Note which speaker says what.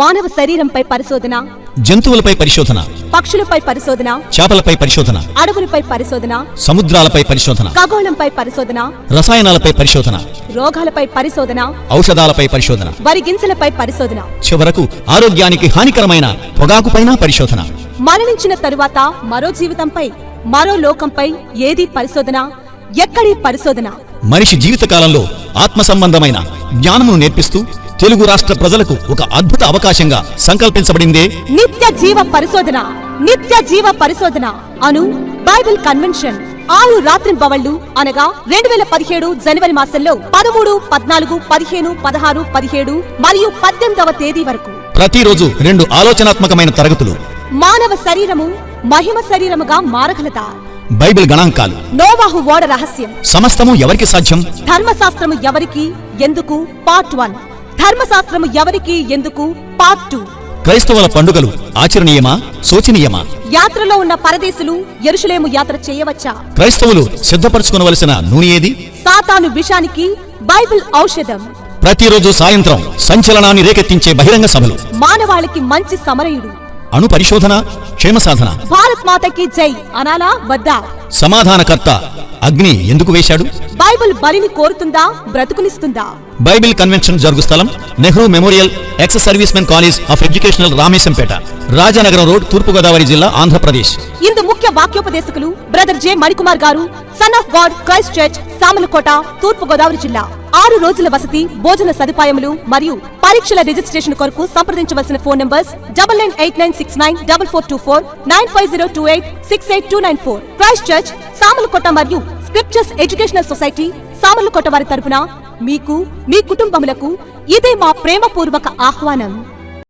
Speaker 1: మానవ శరీరంపై పరిశోధన
Speaker 2: జంతువులపై పరిశోధన
Speaker 1: పక్షులపై పరిశోధన
Speaker 2: చేపలపై పరిశోధన
Speaker 1: అడవులపై పరిశోధన
Speaker 2: సముద్రాలపై పరిశోధన
Speaker 1: ఖగోళంపై పరిశోధన
Speaker 2: రసాయనాలపై పరిశోధన
Speaker 1: రోగాలపై పరిశోధన
Speaker 2: ఔషధాలపై పరిశోధన.
Speaker 1: వరి గింజలపై పరిశోధన.
Speaker 2: చివరకు ఆరోగ్యానికి హానికరమైన పొగాకుపైన పరిశోధన.
Speaker 1: మరణించిన తరువాత మరో జీవితంపై మరో లోకంపై ఏది పరిశోధన? ఎక్కడి పరిశోధన?
Speaker 2: మనిషి జీవితకాలంలో ఆత్మ సంబంధమైన జ్ఞానమును నేర్పిస్తూ తెలుగు రాష్ట్ర ప్రజలకు ఒక అద్భుత అవకాశంగా సంకల్పించబడిందే
Speaker 1: నిత్య జీవ పరిశోధన నిత్య జీవ పరిశోధన. అను బైబిల్ కన్వెన్షన్. ఆరు రాత్రింబవళ్ళు అనగా రెండు వేల పదిహేడు జనవరి మాసంలో పదమూడు పద్నాలుగు పదిహేను పదహారు పదిహేడు మరియు పద్దెనిమిదవ తేదీ వరకు.
Speaker 2: ప్రతిరోజు రెండు ఆలోచనాత్మకమైన తరగతులు.
Speaker 1: మానవ శరీరము మహిమ శరీరముగా మారగలదా?
Speaker 2: బైబిల్ గణాంకాలు.
Speaker 1: నోవాహు ఓడ రహస్యం.
Speaker 2: సమస్తము ఎవరికి సాధ్యం?
Speaker 1: ధర్మశాస్త్రము ఎవరికి? ఎందుకు? Part one. ధర్మశాస్త్రము ఎవరికి ఎందుకు? పార్ట్ టూ
Speaker 2: క్రైస్తవుల పండుగలు ఆచరణీయమా? శోచనీయమా?
Speaker 1: యాత్రలో ఉన్న పరదేశులు ఎరుషలేము యాత్ర చేయవచ్చా?
Speaker 2: క్రైస్తవులు సిద్ధపరచుకోవలసిన నూనె ఏది?
Speaker 1: సాతాను విషానికి బైబిల్ ఔషధం.
Speaker 2: ప్రతిరోజు సాయంత్రం సంచలనాన్ని రేకెత్తించే బహిరంగ సభలు.
Speaker 1: మానవాళికి మంచి సమరయుడు.
Speaker 2: అణు పరిశోధన క్షేమ సాధన.
Speaker 1: భారత్ మాతకి జై. అనాలా వద్దా?
Speaker 2: సమాధానకర్త అగ్ని ఎందుకు వేశాడు?
Speaker 1: బైబిల్ బలిని కోరుతుందా? బ్రతుకునిస్తుందా?
Speaker 2: బైబిల్ కన్వెన్షన్ జరుగు స్థలం Nehru memorial ex service men college of educational Rameshampeta Rajanagaram road Thurpu Godavari జిల్లా ఆంధ్రప్రదేశ్.
Speaker 1: ఇందు ముఖ్య వాక్యోపదేశకులు brother J Manikumar garu son of God Christ church Samalkota Thurpu Godavari జిల్లా. ఆరు రోజుల వసతి భోజన సదుపాయములు మరియు పరీక్షల రిజిస్ట్రేషన్ కొరకు సంప్రదించవలసిన phone numbers double nine eight nine six nine double four two four nine five zero two eight six eight two nine four. Christ church Samalkota మరియు స్క్రిప్చర్స్ ఎడ్యుకేషనల్ సొసైటీ సామలకోట వారి తరపున మీకు మీ కుటుంబములకు ఇదే మా ప్రేమపూర్వక ఆహ్వానం.